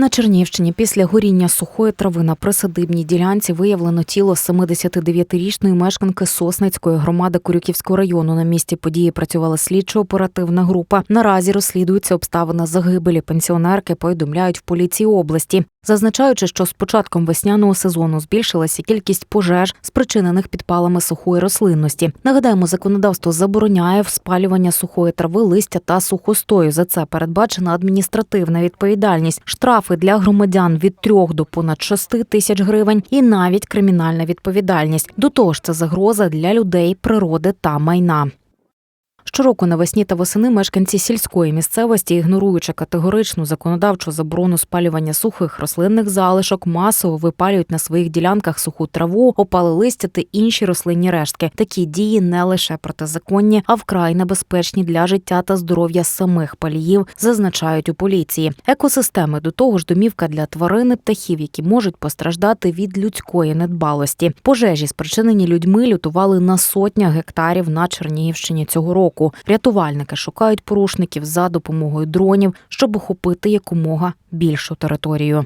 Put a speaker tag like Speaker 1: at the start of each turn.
Speaker 1: На Чернівщині після горіння сухої трави на присадибній ділянці виявлено тіло 79-річної мешканки Сосницької громади Курюківського району. На місці події працювала слідчо-оперативна група. Наразі розслідуються обставини загибелі пенсіонерки. Повідомляють в поліції області, зазначаючи, що з початком весняного сезону збільшилася кількість пожеж, спричинених підпалами сухої рослинності. Нагадаємо, законодавство забороняє спалювання сухої трави, листя та сухостою. За це передбачена адміністративна відповідальність, штрафи для громадян від 3 до понад 6 тисяч гривень і навіть кримінальна відповідальність. До того ж, це загроза для людей, природи та майна. Щороку навесні та восени мешканці сільської місцевості, ігноруючи категоричну законодавчу заборону спалювання сухих рослинних залишок, масово випалюють на своїх ділянках суху траву, опали листя та інші рослинні рештки. Такі дії не лише протизаконні, а вкрай небезпечні для життя та здоров'я самих паліїв, зазначають у поліції. Екосистеми до того ж домівка для тварин і птахів, які можуть постраждати від людської недбалості. Пожежі, спричинені людьми, лютували на сотнях гектарів на Чернігівщині цього року. Рятувальники шукають порушників за допомогою дронів, щоб охопити якомога більшу територію.